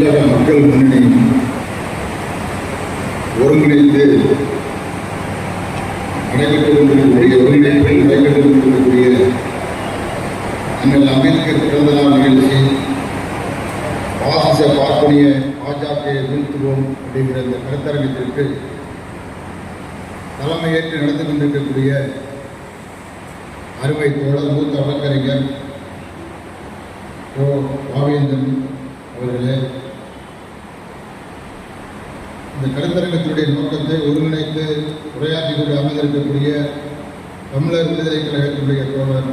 தமிழக மக்கள் முன்னணி ஒருங்கிணைந்து நடைபெற்று கொண்டிருக்கக்கூடிய ஒருங்கிணைப்பில் நடைபெற்று கொண்டிருக்கக்கூடிய அண்ணல் அம்பேத்கர் பிறந்த நாள் நிகழ்ச்சி பாசிச பார்ப்பனிய பாஜகவை வீழ்த்துவோம் அப்படிங்கிற இந்த கருத்தரங்கத்திற்கு தலைமையேற்று நடந்து கொண்டிருக்கக்கூடிய அறுவை தோழர் மூத்த வழக்கறிஞர் ஓ பாவேந்தன் அவர்களே இந்த கருத்தரங்கத்தினுடைய நோக்கத்தை ஒருங்கிணைத்து உரையாற்றி கொண்டு அமர்ந்திருக்கக்கூடிய தமிழர் விடுதலை கழகத்தினுடைய தோழர்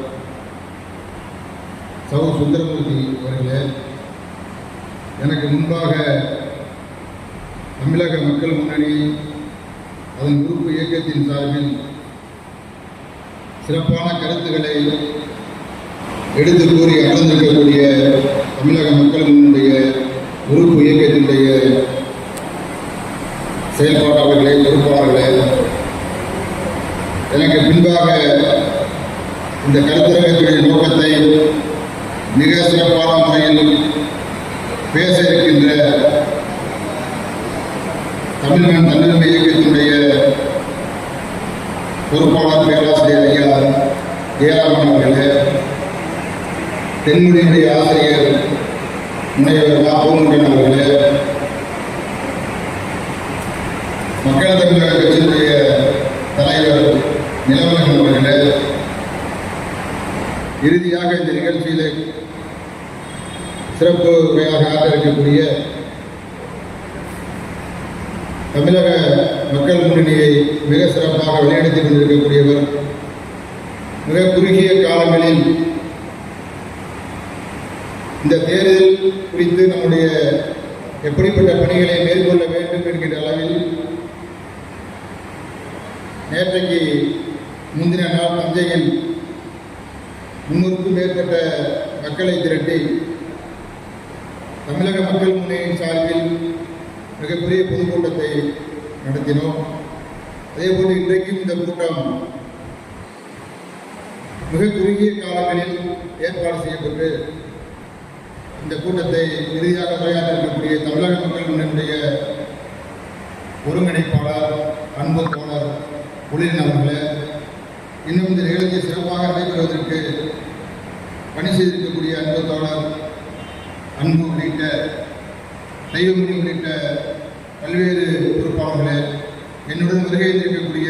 சவு சுந்தரமூர்த்தி அவர்களே எனக்கு முன்பாக தமிழக மக்கள் முன்னணி அதன் உறுப்பு இயக்கத்தின் சார்பில் சிறப்பான கருத்துக்களை எடுத்து கூறி அமர்ந்திருக்கக்கூடிய தமிழக மக்கள் முன்னுடைய உறுப்பு இயக்கத்தினுடைய செயல்பாட்டாளர்களே பொறுப்பாளர்களே. எனக்கு பின்பாக இந்த கருத்தரங்கத்துடைய நோக்கத்தை மிக சிறப்பான முறையில் பேச இருக்கின்ற தமிழ்நாடு தன்னுரிமை இயக்கத்தினுடைய பொறுப்பாளர் பேராசிரியர் ஐயா ஜெயராமன் அவர்களே தென்மொழியினுடைய ஆசிரியர் முனைவர் வா. அவர்களே மக்கள் தமிழர் கட்சியினுடைய தலைவர் நிலவரன் அவர்களே இறுதியாக இந்த நிகழ்ச்சியிலே சிறப்பு உரையாக ஆதரிக்கக்கூடிய தமிழக மக்கள் முன்னணியை மிக சிறப்பாக வழிநடத்தி கொண்டிருக்கக்கூடியவர் மிக குறுகிய காலங்களில் இந்த தேர்தல் குறித்து நம்முடைய எப்படிப்பட்ட பணிகளை மேற்கொள்ள வேண்டும் என்கிற அளவில் நேற்றைக்கு முந்தின நாள் தஞ்சையில் முன்னூறுக்கும் மேற்பட்ட மக்களை திரட்டி தமிழக மக்கள் முன்னணியின் சார்பில் மிகப்பெரிய பொதுக்கூட்டத்தை நடத்தினோம். அதேபோல் இன்றைக்கும் இந்த கூட்டம் மிக குறுகிய காலங்களில் ஏற்பாடு செய்யப்பட்டு இந்த கூட்டத்தை இறுதியாக உரையாற்றிருக்கக்கூடிய தமிழக மக்கள் முன்னணியுடைய ஒருங்கிணைப்பாளர் அன்பு தோழர் புலின் அவர்களே இன்னும் இந்த நிகழ்ச்சியை சிறப்பாக நடைபெறுவதற்கு பணி செய்திருக்கக்கூடிய அன்பு தோழர் அன்பு உள்ளிட்ட தெய்வமணி உள்ளிட்ட பல்வேறு பொறுப்பாளர்களே என்னுடன் வருகை இருக்கக்கூடிய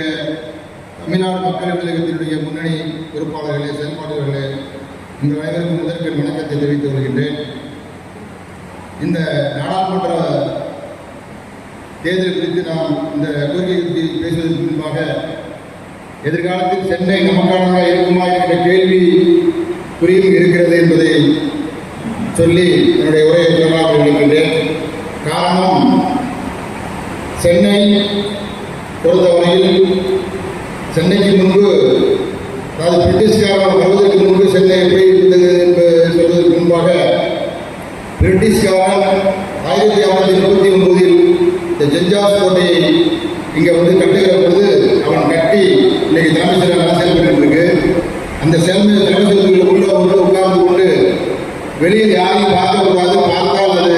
தமிழ்நாடு மக்கள் கழகத்தினுடைய முன்னணி பொறுப்பாளர்களே செயல்பாடுகளே உங்கள் அனைவருக்கும் முதற்கண் வணக்கத்தை தெரிவித்து வருகின்றேன் இந்த நாடாளுமன்ற தேர்தல் குறித்து நாம் இந்த கோரிக்கை பேசுவதற்கு முன்பாக எதிர்காலத்தில் சென்னை நமக்கானதாக இருக்குமா என்ற கேள்வி குறியும் இருக்கிறது என்பதை சொல்லி என்னுடைய உரையை தொடராக இருக்கின்றேன் காரணம் சென்னை பொறுத்தவரையில் சென்னைக்கு முன்பு அதாவது பிரிட்டிஷ்காரர் வருவதற்கு முன்பு சென்னை எப்படி இருந்தது என்பது சொல்வதற்கு முன்பாக பிரிட்டிஷ்காரர் மெட்ராஸ் கோட்டையை இங்கே வந்து கட்டுகிற பொழுது அவன் கட்டி இன்னைக்கு தலைமைச்சர் நல்லா செயல்பட்டு இருக்கு அந்த செயல்மை தலைமைச்சர்கள் உள்ள வந்து உட்கார்ந்து கொண்டு வெளியில் யாரையும் பார்க்கக்கூடாது பார்த்தால் அது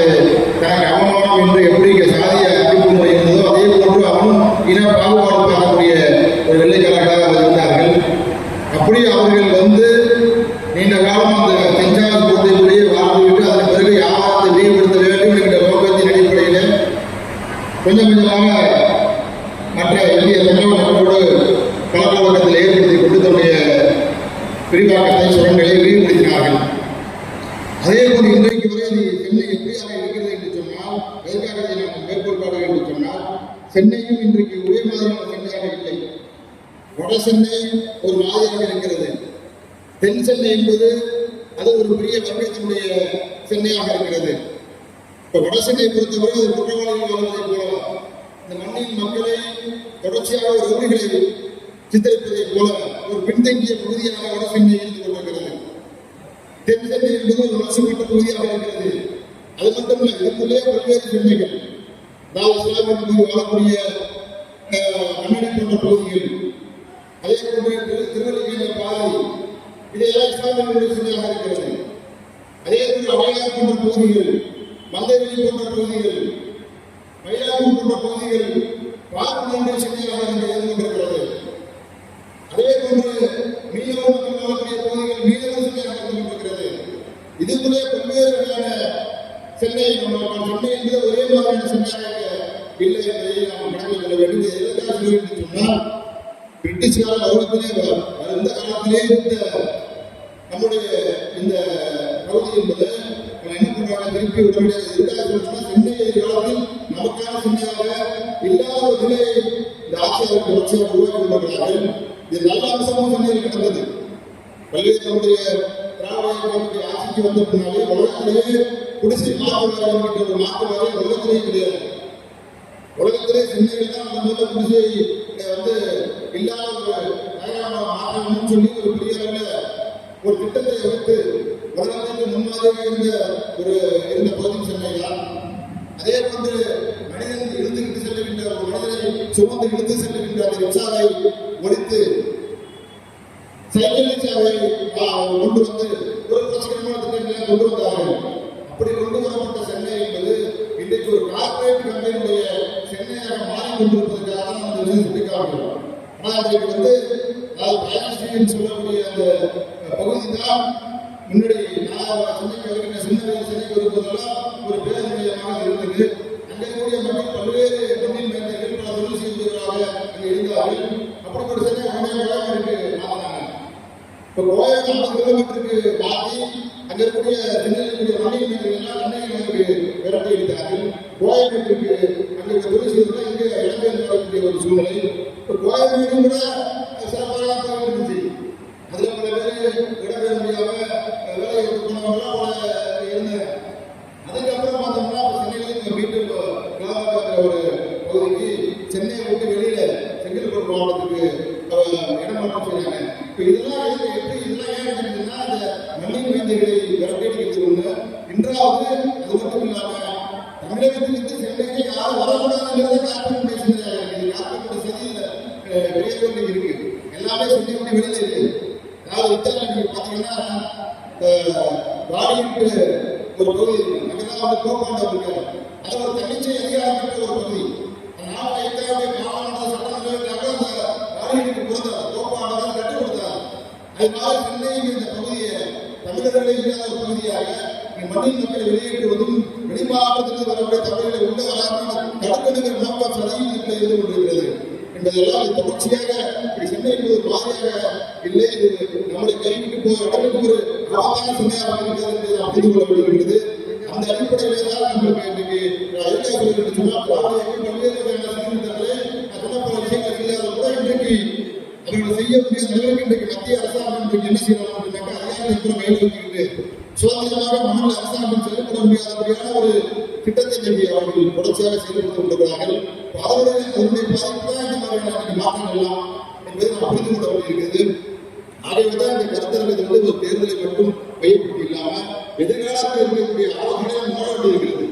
தனக்கு அவமானம் என்று எப்படி இங்கே சாதிய அனுப்புமுறை இருந்ததோ அதே போன்று அவனும் இன பாகுபாடு பார்க்கக்கூடிய ஒரு வெள்ளைக்காரர்களாக இருந்தார்கள். அப்படி அவர்கள் வந்து நீண்ட காலம் அந்த தஞ்சாவூர் கோட்டைக்குள்ளேயே வாழ்ந்துவிட்டு அதன் பிறகு வியாபாரத்தை மேம்படுத்த வேண்டும் கொஞ்சம் கொஞ்சமாக மற்ற இந்திய தமிழக மக்களோடு ஏற்படுத்தி கொண்டு தன்னுடைய விரிவாக்கத்தை சுரங்களை விரிவுபடுத்தினார்கள் அதே போல் இன்றைக்கு வரை அது சென்னை எப்படியாக இருக்கிறது என்று சொன்னால் எதற்காக நாங்கள் நாம் மேற்கோள்பாடு என்று சொன்னால் சென்னையும் இன்றைக்கு ஒரே மாதிரியான சென்னையாக இல்லை. வட சென்னை ஒரு மாதிரியாக இருக்கிறது. தென் சென்னை என்பது அது ஒரு பெரிய வர்க்கத்தினுடைய சென்னையாக இருக்கிறது. இப்போ வட சென்னையை பொறுத்தவரை அது குற்றவாளிகள் வாழ்வதைப் போல இந்த மண்ணின் மக்களை தொடர்ச்சியாக ஒரு உரிமைகளை சித்தரிப்பதைப் போல ஒரு பின்தங்கிய பகுதியாக வடசென்னை இருந்து கொண்டிருக்கிறது தென் சென்னை என்பது ஒரு வளர்ச்சிப்பட்ட பகுதியாக இருக்கிறது. அது மட்டுமல்ல இதற்குள்ளே பல்வேறு சென்னைகள் அதாவது சிலாபம் பகுதி வாழக்கூடிய கண்ணடி போன்ற பகுதிகள். அதே போன்று திரு- திருவள்ளுவர் பாதை இதையெல்லாம் இஸ்லாமிய சென்னையாக இருக்கிறது. அதே போன்று அவையார் போன்ற பகுதிகள் மந்தைவெளி போன்ற பகுதிகள் மயிலாப்பூர் போன்ற பகுதிகள் பார்ப்பனர்கள் சென்னையாக இருந்து அதே போன்று மீனவ மக்கள் பகுதிகள் மீனவ சென்னையாக கொண்டிருக்கிறது இதுக்குள்ளே பல்வேறு வகையான சென்னை நம்ம என்பது ஒரே மாதிரியான சென்னையாக இல்லை என்பதை நாம் கடந்து கொள்ள வேண்டும். எதற்காக சொல்கிறேன் சொன்னால் பிரிட்டிஷ் கால காலத்திலே இந்த நம்முடைய இந்த பகுதி என்பது என்ன பண்றாங்க திருப்பி உடனடியாக எதுக்காக சென்னை நமக்கான சென்னையாக இல்லாத ஒரு நிலையை இந்த ஆட்சியாளர் தொடர்ச்சியாக உருவாக்கி கொண்டிருக்கிறார்கள். இது நல்ல அம்சமும் சென்னையில் நடந்தது பல்வேறு நம்முடைய திராவிட ஆட்சிக்கு வந்த பின்னாலே உலகத்திலேயே குடிசை மாற்று வாரியம் ஒரு உலகத்திலேயே கிடையாது. உலகத்திலே தான் அந்த குடிசை வந்து இல்லாத ஒரு நகரமாக மாற்றணும்னு சொல்லி ஒரு பெரிய அளவில் ஒரு திட்டத்தை வகுத்து உலகத்திற்கு முன்மாதிரியாக இருந்த ஒரு இருந்த பகுதி சென்னை தான் அதே போன்று மனிதன் இழுத்துக்கிட்டு செல்லுகின்ற ஒரு மனிதனை சுமந்து இழுத்து செல்லுகின்ற அந்த ரிக்ஷாவை ஒழித்து சைக்கிள் ரிக்ஷாவை கொண்டு வந்து ஒரு பிரச்சனையான திட்டங்களை கொண்டு வந்தார்கள். அப்படி கொண்டு வரப்பட்ட சென்னை என்பது இன்றைக்கு ஒரு கார்பரேட் கம்பெனியுடைய சென்னையாக மாறி கொண்டிருப்பதற்காக தான் அந்த இது சுட்டிக்காட்டுகிறோம் ஆனால் இன்றைக்கு வந்து அதாவது பயணஸ்ரீன்னு சொல்லக்கூடிய அந்த பகுதி தான் முன்னாடி நான் சென்னைக்கு வருகின்ற சின்ன சென்னைக்கு வருவதெல்லாம் ஒரு பேருந்து நிலையமாக இருந்தது அங்கே கூடிய மக்கள் பல்வேறு மண்ணின் மேந்தைகள் பல தொழில் செய்வதற்காக அங்கே இருந்தார்கள் அப்படிப்பட்ட சென்னை உடனே இருக்கு மாற்றினாங்க இப்போ கோயில் ஐம்பது கிலோமீட்டருக்கு மாற்றி அங்க இருக்கக்கூடிய சென்னையில் மண்ணின் மீன்கள் எல்லாம் சென்னைக்கு விரட்டி இருக்கிறார்கள் கோயம்பேட்டுக்கு அங்கே இருக்க தொழில் செய்வதெல்லாம் இங்கே இடம்பெயர்ந்து வரக்கூடிய ஒரு சூழ்நிலை இப்போ கோயம்பேடு கூட சிறப்பாக தான் இருந்துச்சு அதுல பல பேர் இடம்பெற முடியாம அஹ், வேலையை விட்டு போனவங்களாம் பல இருந்தாங்க அதுக்கப்புறம் பார்த்தோம்னா இப்போ சென்னையில இங்க மீட்டு கிளாமர் ஒரு பகுதிக்கு சென்னையை விட்டு வெளியில செங்கல்பட்டு மாவட்டத்துக்கு அஹ், இடமாற்றம் செய்யறாங்க. இப்போ இதெல்லாம் எப்படி இதெல்லாம் ஏன் நடந்ததுன்னா அந்த மண்ணின் வேந்தைகளை விரட்டியடிக்கிறது ஒண்ணு இன்றாவது அது மட்டும் இல்லாம தமிழகத்திலிருந்து சென்னைக்கு யாரும் வரக்கூடாதுங்கிறத கார்பரேட் பேசுகிறாங்க இது கார்பரேட் சதியில வெளியே இருக்கு எல்லாமே சென்னை விட்டு வெளியில இருக்கு அதாவது இத்தாலியில் நீங்க பாத்தீங்கன்னா அஹ், வாடிட்டு ஒரு பகுதி இருக்கு அங்கதான் வந்து கோபாண்டம் இருக்காரு அது ஒரு தன்னிச்சை அதிகாரம் பெற்ற ஒரு பகுதி நாம இத்தாலிய பாராளுமன்ற சட்டமன்றத்துக்காக அந்த வாடிட்டு கொடுத்தார் கோபாண்டம் கட்டி கொடுத்தார் அது சென்னையில் இந்த பகுதியை தமிழர்களே இல்லாத ஒரு பகுதியாக மண்ணில் மக்களை வெளியேற்றுவதும் வெளிமாவட்டத்திலிருந்து வரக்கூடிய தமிழர்களை உள்ள வராமல் தடுக்கணுங்கிற நோக்கம் சதையில் இருந்து இருந்து கொண்டிருக்கிறது என்பதெல்லாம் இது தொடர்ச்சியாக சென்னை ஒரு மாதிரியாக இல்லை இது நம்முடைய கைவிட்டு போகிற இடத்துக்கு ஒரு ஆபான சென்னையாக இருக்கிறது என்று அறிந்து புரிந்து கொள்ள வேண்டியிருக்கிறது அந்த அடிப்படையில் தான் நம்மளுக்கு இன்னைக்கு நான் எதுக்காக சொல்கிறேன் பல்வேறு வகையான செய்யக்கூடிய இன்றைக்கு மத்திய அரசாங்கம் இன்றைக்கு என்ன செய்யணும் அப்படின்னாக்கா அதிகாரத்தை கூட சுதந்திரமாக மாநில அரசாங்கம் செயல்பட முடியாதபடியான ஒரு திட்டத்தை இன்றைக்கு அவர்கள் தொடர்ச்சியாக செயல்படுத்திக் கொண்டிருக்கிறார்கள். அதனுடைய அதனுடைய பாதிப்பு தான் இந்த மாதிரியான மாற்றங்கள் என்பதை நாம் புரிந்து கொள்ள வேண்டியிருக்கிறது. ஆகவேதான் இந்த கருத்தரங்கத்தை வந்து ஒரு தேர்தலை மட்டும் மையப்படுத்தி இல்லாம எதிர்காலத்தில் இருக்கக்கூடிய ஆலோசனை மாற வேண்டியிருக்கிறது.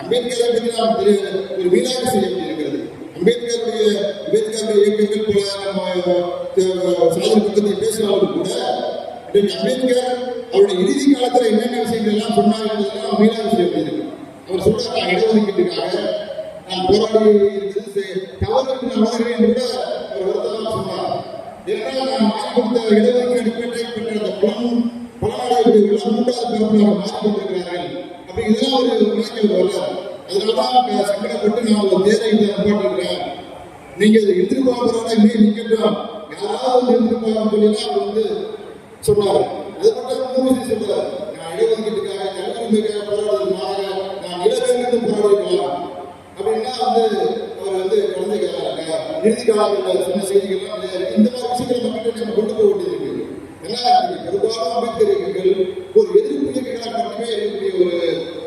அம்பேத்கரை பற்றி நாம் ஒரு வீணாக செய்ய வேண்டியிருக்கிறது. அம்பேத்கருடைய அம்பேத்கருடைய இயக்கங்கள் போல நம்ம அஹ், சாதனை பக்கத்தை பேசினாலும் கூட இன்றைக்கு அம்பேத்கர் அவருடைய இறுதி காலத்துல என்னென்ன விஷயங்கள் எல்லாம் சொன்னார் மீனா விஷயம் அவர் சொல்றாரு நான் இடஒதுக்கீட்டுக்காக நான் போராடி இருக்கிறது. தவறு என்று நான் என்று கூட அவர் ஒருத்தலாம் சொன்னார். ஏன்னா நான் மாறி கொடுத்த இடஒதுக்கீடு பெற்ற பெற்ற அந்த புலம் புலனாளிகளுக்கு மூன்றாவது பிறப்பாக மாறி கொண்டிருக்கிறார்கள் அப்படி இதெல்லாம் ஒரு விளக்கம் வர்றாரு அதனாலதான் சங்கடப்பட்டு நான் நீங்க இதை எடுத்துட்டு நிக்கட்டும். யாராவது வந்து சொல்லினா அவர் வந்து அது மட்டும் மூணு சொல்றாரு நான் இடஒதுக்கீட்டுக்காக கல்விக்காக போராடுறதுனால நான் அப்படின்னா வந்து அவர் வந்து குழந்தை காலம் இறுதி காலங்களில் சொன்ன செய்திகள்லாம் இந்த மாதிரி விஷயங்களை மக்கள்கிட்ட நம்ம கொண்டு போக ஏன்னா பெரும்பாலும் அம்பேத்கர் இயக்கங்கள் ஒரு எதிர்ப்பு இயக்கங்களாக மட்டுமே இருக்கக்கூடிய ஒரு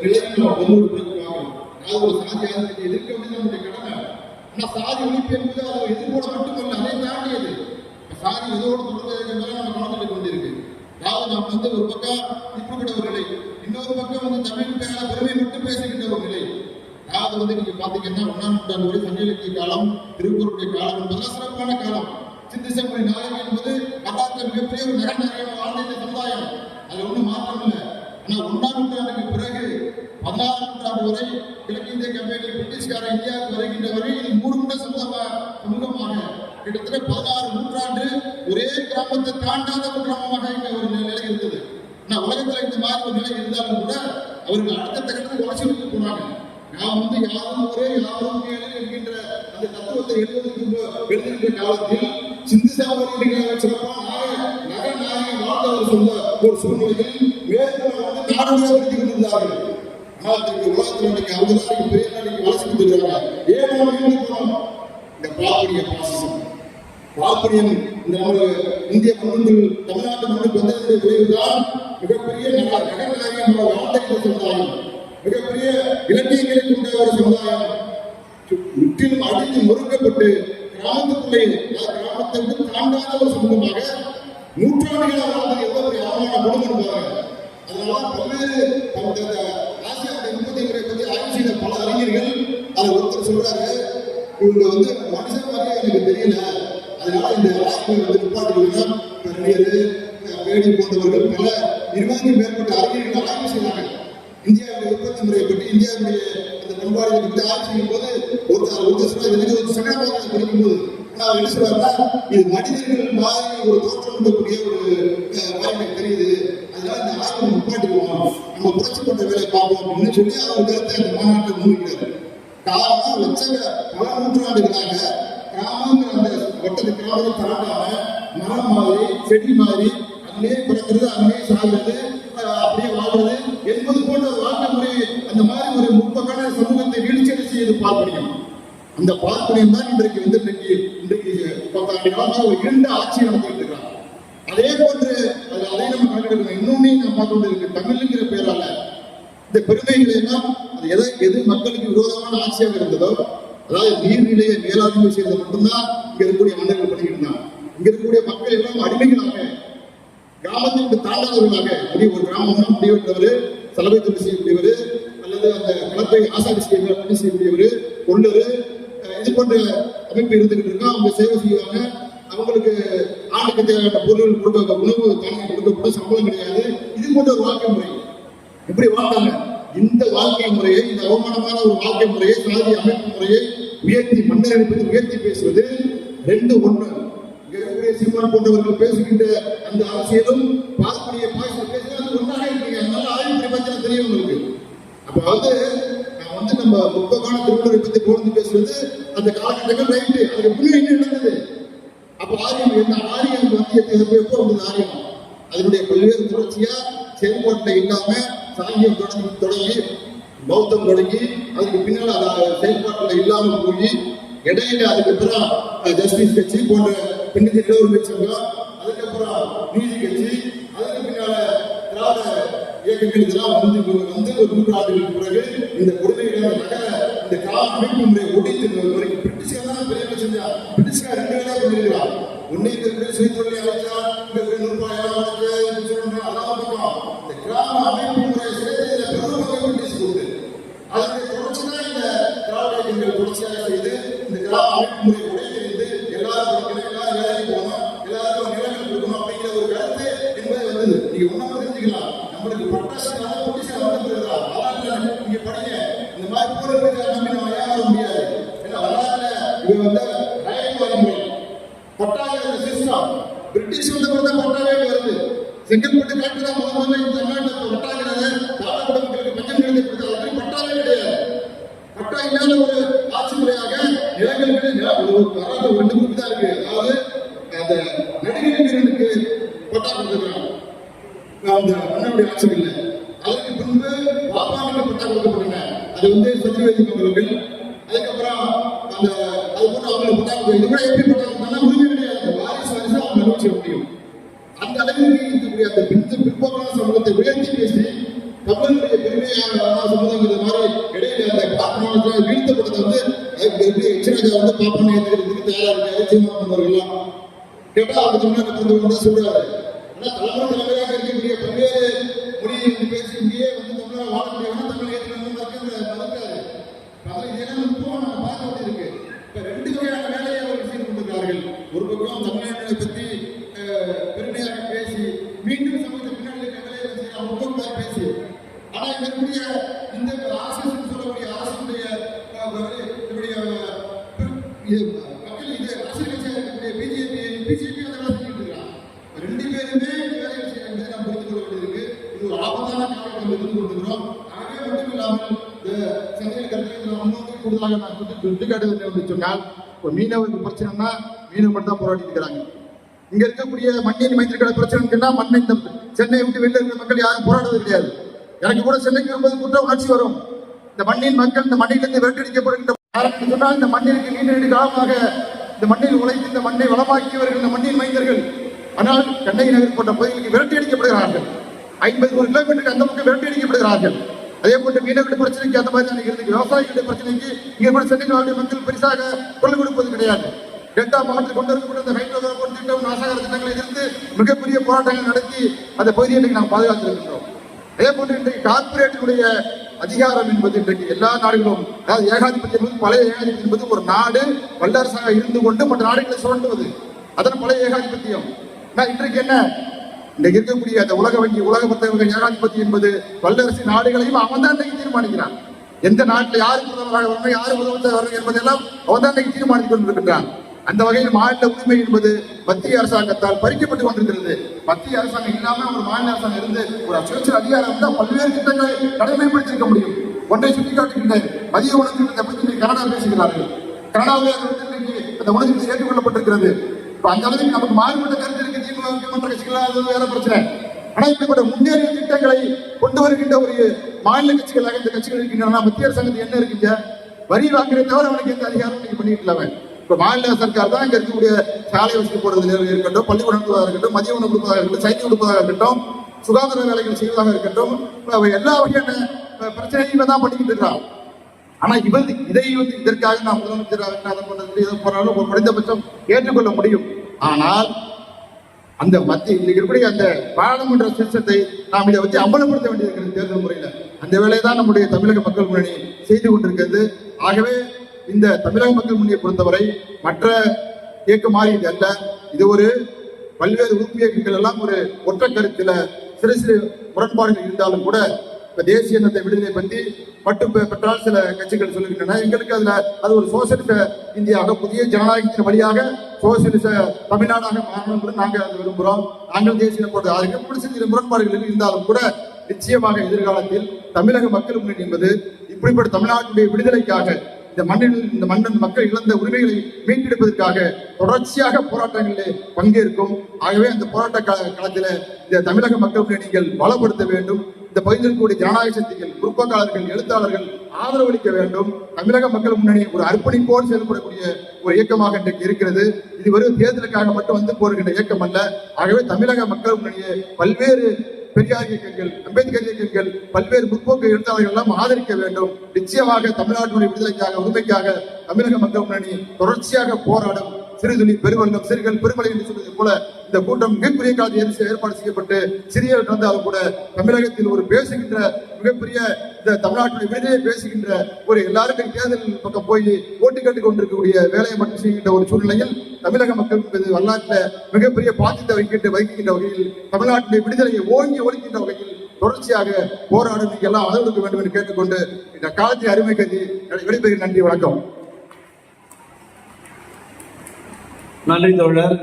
நிலையை நம்ம கொண்டு பார்க்கணும் அதாவது ஒரு எதிர்க்க வேண்டியது நம்முடைய கடமை ஆனா சாதி ஒழிப்பு என்பது அதை எதிர்கொள்ள மட்டுமல்ல அதை தாண்டியது. சாதி இதோடு தொடர்ந்து இருக்கின்றன நம்ம கவனத்தில் கொண்டிருக்கு. அதாவது நாம் வந்து ஒரு பக்கம் இப்படிப்பட்ட ஒரு நிலை இன்னொரு பக்கம் வந்து தமிழ் பேர பெருமை மட்டும் பேசுகின்ற ஒரு நிலை அதாவது வந்து நீங்க பாத்தீங்கன்னா ஒன்னாம் நூற்றாண்டு வரை சங்க இலக்கிய காலம் திருக்குறளுடைய காலம் என்பதெல்லாம் சிறப்பான காலம். சிந்திசமொழி நாயகம் என்பது வரலாற்று மிகப்பெரிய ஒரு நகர் நகரம் வாழ்ந்த சமுதாயம். அது ஒண்ணும் மாற்றம் இல்லை. ஆனால் ஒன்றாம் நூற்றாண்டுக்கு பிறகு பதினாறாம் நூற்றாண்டு வரை கிழக்கிந்திய கம்பெனி பிரிட்டிஷ்கார இந்தியாவுக்கு வருகின்ற வரை இது மூடுண்ட சமூகமாக சமூகமாக கிட்டத்தட்ட பதினாறு நூற்றாண்டு ஒரே கிராமத்தை தாண்டாத ஒரு கிராமமாக இங்க ஒரு நிலை இருந்தது. ஆனா உலகத்துல இந்த மாதிரி ஒரு நிலை இருந்தாலும் கூட அவர்கள் அடுத்த கட்டத்துக்கு வளர்ச்சி போனாங்க. நான் வந்து யாரும் ஒரே யாரும் இருக்கின்ற என்கின்ற அந்த தத்துவத்தை எழுதுவதற்கு எழுதுகின்ற காலத்தில் சிந்து சாவடிகளை சிறப்பான நக நாயக வாழ்ந்தவர் சொல்ல ஒரு சூழ்நிலையில் மேற்கொள்ள வந்து நாடுகளை வருத்தி உலகத்தில் இன்னைக்கு அவங்க பெரிய நாளைக்கு வளர்ச்சி ஏன் நம்ம இருந்து போனோம். இந்த பாப்புடைய பாசிசம் இந்த நம்ம இந்திய மண்ணுக்கு தமிழ்நாட்டு மண்ணுக்கு வந்ததனுடைய விளைவுதான் மிகப்பெரிய நக- வாழ்ந்த சமுதாயம் மிகப்பெரிய இலக்கியங்களை கொண்ட ஒரு சமுதாயம். முற்றிலும் அடித்து நொறுக்கப்பட்டு கிராமத்துக்குள்ளே கிராமத்தை விட்டு தாண்டாத ஒரு சமூகமாக நூற்றாண்டுகளாக வாழ்ந்தது எவ்வளவு பெரிய அவமான குடும்பம் பாருங்க அதனால பல்வேறு அந்த ஆசியாவுடைய உற்பத்தி முறை பற்றி ஆய்வு செய்த பல அறிஞர்கள் அதை ஒருத்தர் சொல்றாரு. இவங்க வந்து மனுஷன் எனக்கு தெரியல. அதனால இந்த ஆய்வு வந்து நிப்பாட்டுகளுக்கு கருணியர் வேடி போன்றவர்கள் பல இருபதுக்கும் மேற்பட்ட அறிஞர்கள் ஆய்வு செய்தாங்க. இந்தியாவுடைய உற்பத்தி முறையை பற்றி இந்தியாவுடைய அந்த பண்பாடுகளை பற்றி ஆய்வு செய்யும் போது ஒருத்தர் ஒருத்தர் சொல்றாரு எனக்கு ஒரு சங்கடமாக படிக்கும் போது ஆனா என்ன சொல்றாருன்னா இது மனிதர்கள் மாதிரி ஒரு தோற்றம் இருக்கக்கூடிய ஒரு மாதிரி தெரியுது. அதனால இந்த ஆய்வு நிப்பாட்டிடுவோம் நம்ம புரட்சி பண்ற வேலையை பார்ப்போம் அப்படின்னு சொல்லி அவர் கருத்தை அந்த மாநாட்டை முன்வைக்கிறார். காரணம் வச்ச பல நூற்றாண்டுகளாக கிராமங்கிற அந்த வட்டத்து கிராமத்தை தாண்டாம மரம் மாதிரி செடி மாதிரி அங்கே பிறக்கிறது அங்கே சாகிறது அப்படியே வாழ்றது என்பது போன்ற வாழ்க்கை முறை அந்த மாதிரி ஒரு முற்போக்கான சமூகத்தை வீழ்ச்சியடை செய்து பார்ப்பனியம் அந்த பார்ப்பனியம் தான் இன்றைக்கு வந்து இன்றைக்கு இன்றைக்கு பத்தாண்டு காலமாக ஒரு இரண்டு ஆட்சி நம்ம இருக்கிறாங்க அதே போன்று அது அதை நம்ம கணக்கெடுக்கணும் இன்னொன்னே நான் பார்க்க இருக்கு. தமிழ்ங்கிற பேரால இந்த பெருமைகளை எல்லாம் அது எதை எது மக்களுக்கு விரோதமான ஆட்சியாக இருந்ததோ அதாவது நீர்நிலையை மேலாண்மை செய்வது மட்டும்தான் இங்க இருக்கக்கூடிய மன்னர்கள் பண்ணிக்கிட்டு இருந்தாங்க. இங்க இருக்கக்கூடிய மக்கள் எல்லாம் அடிமைகளாக கிராமத்திற்கு தாண்டாதவர்களாக அப்படி ஒரு கிராமம் முடிவெற்றவர் சலவை தொழில் செய்யக்கூடியவர் அல்லது அந்த களத்தை ஆசாரி செய்ய பணி செய்யக்கூடியவர் கொள்ளரு அஹ் இது அமைப்பு இருந்துகிட்டு இருக்கா அவங்க சேவை செய்வாங்க. அவங்களுக்கு ஆண்டுக்கு தேவையான பொருள் கொடுக்க உணவு தானியம் கூட சம்பளம் கிடையாது. இது போன்ற ஒரு வாழ்க்கை முறை. எப்படி வாழ்ந்தாங்க? இந்த வாழ்க்கை முறையை இந்த அவமானமான ஒரு வாழ்க்கை முறையை சாதி அமைப்பு முறையை உயர்த்தி மன்னர் என்பது உயர்த்தி பேசுவது ரெண்டு ஒன்று. சீமான் போன்றவர்கள் பேசுகின்ற அந்த அரசியலும் பார்க்கக்கூடிய பாய்ச்சல் பேசுகிறது ஒன்றாக இருக்கீங்க. அதனால ஆய்வு பிரபஞ்சம் தெரியும் உங்களுக்கு. அப்ப வந்து வந்து நம்ம முற்போக்கான திருக்குறளை பத்தி புகழ்ந்து பேசுவது அந்த காலகட்டங்கள் ரைட்டு அதுக்கு முன்னாடி என்ன நடந்தது? அப்ப ஆரியம் என்ன ஆரியம் வந்து எப்ப எப்போ வந்தது ஆரியம் அதனுடைய பல்வேறு தொடர்ச்சியா செயல்பாட்டில் இல்லாம சாங்கியம் தொடங்கி தொடங்கி பௌத்தம் தொடங்கி அதுக்கு பின்னால் அது செயல்பாட்டில் இல்லாமல் போய் இடையில அதுக்கப்புறம் ஜஸ்டிஸ் கட்சி போன்ற பெண்ணுக்கு இடஒருமை சங்கம் அதுக்கப்புறம் நீதி கட்சி அதுக்கு பின்னால திராவிட இயக்கங்கள் இதெல்லாம் வந்து வந்து ஒரு நூற்றாண்டுகளுக்கு பிறகு இந்த கொடுமைகளை நகர இந்த கால அமைப்பு முறை ஒடித்து வரைக்கும் பிரிட்டிஷ்கார தான் பெரிய செஞ்சா பிரிட்டிஷ்கார் ரெண்டு வேலையா பண்ணிருக்கிறார் ஒன்னே இந்த சுயதொழிலை அமைச்சா இந்த நூற்பாயம் சொல்றாங்க அதான் இந்த கிராம அமைப்பு முறை சிறையில் பெருமளவு பிரிட்டிஷ் கொடுத்து அதனுடைய தொடர்ச்சி தான் இந்த திராவிட இயக்கங்கள் தொடர்ச்சியாக செய்து இந்த கிராம அமைப்பு முறை உடைத்தெறிந்து எல்லாரும் படிக்கணும் எல்லாரும் வேலைக்கு போகணும் எல்லாருக்கும் நிலங்கள் கொடுக்கணும் அப்படிங்கிற ஒரு கருத்து என்பது வந்தது நீங்க ஒண்ணா தெரிஞ்சுக்கலாம் நம்மளுக்கு பட்டாசு போலீஸா வந்துருக்கிறதா வரலாற்றுல நீங்க படிங்க இந்த மாதிரி பூர்வீக நம்பி நம்ம ஏமாற முடியாது ஏன்னா வரலாற்றுல இது வந்து ரயில் முறை பட்டாள சிஸ்டம் பிரிட்டிஷ் வந்த பிறகு பட்டாவே வருது செங்கல்பட்டு காட்டுல முதல் முதல்ல இந்த தமிழ்நாட்டில் பட்டாங்கிறது தாழ குடும்பங்களுக்கு பஞ்சம் கிடைத்து கொடுத்தது அப்படி பட்டாவே கிடையாது பட்டா இல்லாத ஒரு ஆட்சி முறையாக நிலங்களுக்கு நில- ஒரு வராத ஒரு ரெண்டு குரூப் தான் இருக்கு அதாவது அந்த நடிகர் வீரனுக்கு பட்டா கொடுத்துருக்காங்க அந்த மன்னருடைய ஆட்சி இல்லை. அதற்கு பின்பு பாப்பாவுக்கு பட்டா கொடுக்கப்பட்டன. அது வந்து சத்தியவேதி மங்கலங்கள் அதுக்கப்புறம் அந்த அது போட்டு அவங்களுக்கு பட்டா கொடுக்க இது கூட எப்படி பட்டா உரிமை கிடையாது. வாரிசு வாரிசு அவங்க அனுபவிச்ச முடியும். அந்த அளவுக்கு இருக்கக்கூடிய அந்த பின்பு பிற்போக்கான சமூகத்தை உயர்த்தி பேசி தமிழனுடைய பெருமையான சமூகங்கிற மாதிரி இடையில அந்த பாப்பனால வீழ்த்தப்பட்டது வந்து எப்படி எச்சரிக்கை வந்து பாப்பனை எதிர்க்கிறதுக்கு தயாரா இருக்காரு சீமான் அவர்கள்லாம். அவர் தமிழ்நாட்டை சொல்றாரு தலைமுறை தலைமையாக இருக்கக்கூடிய பல்வேறு மொழியை வந்து பேசி வந்து தமிழக வாழக்கூடியவனா தமிழ் ஏற்றுக்கணும் மறுக்கிறாரு மறுக்கிறாரு அதில் இதெல்லாம் இப்போ நம்ம பார்க்க வேண்டியிருக்கு. இப்ப ரெண்டு வகையான வேலையை அவர்கள் செய்து கொண்டிருக்கிறார்கள். ஒரு பக்கம் தமிழ்நாட்டில் பற்றி அஹ், பெருமையாக பேசி மீண்டும் சமூகத்தை பின்னாடி இருக்க வேலையை செய்ய அவங்க பேசி இது மக்கள் இது அரசியல் கட்சியாக இருக்கக்கூடிய பிஜேபி பிஜேபி அந்த வேலை செஞ்சுட்டு இருக்காங்க ரெண்டு பேருமே வேலைகள் செய்ய வேண்டியது நாம் புரிந்து கொள்ள வேண்டியிருக்கு இது ஒரு ஆபத்தான காலகட்டம் இருந்து கொண்டிருக்கிறோம் ஆகவே மட்டும் இல்லாமல் இந்த சந்தையில் கருத்து முன்னோக்கி கூடுதலாக நான் சுட்டி சுட்டிக்காட்டுவது என்று சொன்னால் இப்போ மீனவருக்கு பிரச்சனைனா மீனவர் மட்டும் தான் போராடி இருக்கிறாங்க. இங்க இருக்கக்கூடிய மண்ணின் பிரச்சனைன்னு பிரச்சனைக்குன்னா மண்ணை இந்த சென்னையை விட்டு வெளியில் இருக்கிற மக்கள் யாரும் போராடுவது கிடையாது. எனக்கு கூட சென்னைக்கு வரும்போது குற்ற உணர்ச்சி வரும். இந்த மண்ணின் மக்கள் இந்த மண்ணிலிருந்து விரட்டடிக்கப்படுகின்ற காரணம் சொன்னால் இந்த மண்ணிற்கு நீண்ட காலமாக இந்த மண்ணில் உழைத்து இந்த மண்ணை வளமாக்கி இந்த மண்ணின் மைந்தர்கள். ஆனால் சென்னை நகர் போன்ற பகுதிகளுக்கு விரட்டி அடிக்கப்படுகிறார்கள். ஐம்பது ஒரு கிலோமீட்டருக்கு அந்த பக்கம் விரட்டி அடிக்கப்படுகிறார்கள். அதே போன்று மீனவர்கள் பிரச்சனைக்கு அந்த மாதிரி தான் விவசாயிகளுடைய பிரச்சனைக்கு இங்கே கூட சென்னையில் மக்கள் பெருசாக குரல் கொடுப்பது கிடையாது. டெல்டா மாவட்டத்தில் கொண்டு வரக்கூடிய இந்த ஹைட்ரோ கார்பன் திட்டம் நாசகர திட்டங்களை எதிர்த்து மிகப்பெரிய போராட்டங்கள் நடத்தி அந்த பகுதியை இன்றைக்கு நாம் பாதுகாத்திருக்கின்றோம் அதே போன்று இன்றைக்கு கார்பரேட்டுடைய அதிகாரம் என்பது இன்றைக்கு எல்லா நாடுகளும் அதாவது ஏகாதிபத்தியம் என்பது பழைய ஏகாதிபத்தியம் என்பது ஒரு நாடு வல்லரசாக இருந்து கொண்டு மற்ற நாடுகளை சுரண்டுவது. அதன் பழைய ஏகாதிபத்தியம். இன்றைக்கு என்ன இன்றைக்கு இருக்கக்கூடிய அந்த உலக வங்கி உலக புத்தகங்கள் ஜனாதிபதி என்பது வல்லரசு நாடுகளையும் அவன் தான் இன்றைக்கு தீர்மானிக்கிறான். எந்த நாட்டில் யார் பிரதமராக வரணும் யார் முதலமைச்சர் வரணும் என்பதெல்லாம் அவன் தான் இன்றைக்கு தீர்மானித்துக் கொண்டிருக்கின்றான். அந்த வகையில் மாநில உரிமை என்பது மத்திய அரசாங்கத்தால் பறிக்கப்பட்டு கொண்டிருக்கிறது. மத்திய அரசாங்கம் இல்லாம ஒரு மாநில அரசாங்கம் இருந்து ஒரு சுயேட்சை அதிகாரம் இருந்தால் பல்வேறு திட்டங்களை நடைமுறைப்படுத்தியிருக்க முடியும். ஒன்றை சுட்டிக்காட்டுகின்றேன். மதிய உணவு திட்டத்தை பற்றி கனடா பேசுகிறார்கள். கனடாவில் அந்த உணவு ஏற்றுக்கொள்ளப்பட்டிருக்கிறது. இப்ப அந்த அளவுக்கு நமக்கு மாறுபட்ட கருத்து இருக்கு திமுக கட்சிகள் அது வேற பிரச்சனை. ஆனா இப்படிப்பட்ட முன்னேறிய திட்டங்களை கொண்டு வருகின்ற ஒரு மாநில கட்சிகளாக இந்த கட்சிகள் இருக்கின்றன. மத்திய அரசாங்கத்துக்கு என்ன இருக்குங்க வரி வாங்குறதை தவிர அவனுக்கு எந்த அதிகாரம் இன்னைக்கு பண்ணிட்டு இல்லை அவன். இப்ப மாநில சர்க்கார் தான் இங்க இருக்கக்கூடிய சாலை வசதி போடுறதுல இருக்கட்டும் பள்ளிக்கூடம் இருக்கட்டும் மதிய உணவு கொடுப்பதாக இருக்கட்டும் சைக்கிள் கொடுப்பதாக இருக்கட்டும் சுகாதார வேலைகள் செய்வதாக இருக்கட்டும் அவன் எல்லா வகையான பிரச்சனையும் தான் பண்ணிக்கிட்டு இருக்கிறான் ஆனா இவர் இதை வந்து இதற்காக நான் முதலமைச்சராக அதை பண்றது போனாலும் ஒரு குறைந்தபட்சம் ஏற்றுக்கொள்ள முடியும். ஆனால் அந்த மத்திய இன்னைக்கு இருக்கக்கூடிய அந்த பாராளுமன்ற சிஸ்டத்தை நாம் இதை வச்சு அம்பலப்படுத்த வேண்டியிருக்கிறது தேர்தல் முறையில. அந்த வேலையை தான் நம்முடைய தமிழக மக்கள் முன்னணி செய்து கொண்டிருக்கிறது. ஆகவே இந்த தமிழக மக்கள் முன்னணியை பொறுத்தவரை மற்ற இயக்க மாறியது அல்ல. இது ஒரு பல்வேறு உறுப்பு இயக்கங்கள் எல்லாம் ஒரு ஒற்றை கருத்துல சிறு சிறு முரண்பாடுகள் இருந்தாலும் கூட இப்போ தேசிய இனத்தை விடுதலை பற்றி பட்டு பெற்றால் சில கட்சிகள் சொல்லுகின்றன. எங்களுக்கு அதில் அது ஒரு சோசியலிச இந்தியாக புதிய ஜனநாயகத்தின் வழியாக சோசியலிச தமிழ்நாடாக மாறணும் நாங்கள் அதை விரும்புகிறோம் நாங்கள் தேசிய போட்டு அதுக்கு கூட சில முரண்பாடுகள் இருந்தாலும் கூட நிச்சயமாக எதிர்காலத்தில் தமிழக மக்கள் முன்னணி என்பது இப்படிப்பட்ட தமிழ்நாட்டுடைய விடுதலைக்காக இந்த மண்ணில் இந்த மண்ணின் மக்கள் இழந்த உரிமைகளை மீட்டெடுப்பதற்காக தொடர்ச்சியாக போராட்டங்களிலே பங்கேற்கும். ஆகவே அந்த போராட்ட கள- இந்த தமிழக மக்கள் நீங்கள் பலப்படுத்த வேண்டும். இந்த பகுதியில் இருக்கக்கூடிய ஜனநாயக சக்திகள் முற்போக்காளர்கள் எழுத்தாளர்கள் ஆதரவளிக்க வேண்டும். தமிழக மக்கள் முன்னணி ஒரு அர்ப்பணிப்போடு செயல்படக்கூடிய ஒரு இயக்கமாக இன்றைக்கு இருக்கிறது. இது வெறும் தேர்தலுக்காக மட்டும் வந்து போருகின்ற இயக்கம் அல்ல. ஆகவே தமிழக மக்கள் முன்னணியை பல்வேறு பெரியார் இயக்கங்கள் அம்பேத்கர் இயக்கங்கள் பல்வேறு முற்போக்கு எழுத்தாளர்கள் எல்லாம் ஆதரிக்க வேண்டும். நிச்சயமாக தமிழ்நாட்டினுடைய விடுதலைக்காக உரிமைக்காக தமிழக மக்கள் முன்னணி தொடர்ச்சியாக போராடும் சிறுதுளி பெருவெள்ளம் சிறுகள் பெருமலை என்று சொல்வது போல இந்த கூட்டம் மிகப்பெரிய காலத்தில் ஏற்பாடு செய்யப்பட்டு சிறிய நடந்தாலும் கூட தமிழகத்தில் ஒரு பேசுகின்ற மிகப்பெரிய இந்த தமிழ்நாட்டினுடைய விடுதலை பேசுகின்ற ஒரு எல்லாருக்கும் தேர்தல் பக்கம் போய் ஓட்டு கேட்டுக் கொண்டிருக்கக்கூடிய வேலையை மட்டும் செய்கின்ற ஒரு சூழ்நிலையில் தமிழக மக்கள் என்பது வரலாற்றில் மிகப்பெரிய பாத்தியத்தை வைக்கின்ற வைக்கின்ற வகையில் தமிழ்நாட்டினுடைய விடுதலையை ஓங்கி ஒழிக்கின்ற வகையில் தொடர்ச்சியாக போராடும் எல்லாம் ஆதரவுக்க வேண்டும் என்று கேட்டுக்கொண்டு இந்த காலத்தை அருமை கருதி விடைபெறுகிற நன்றி வணக்கம். நன்றி தோழர்.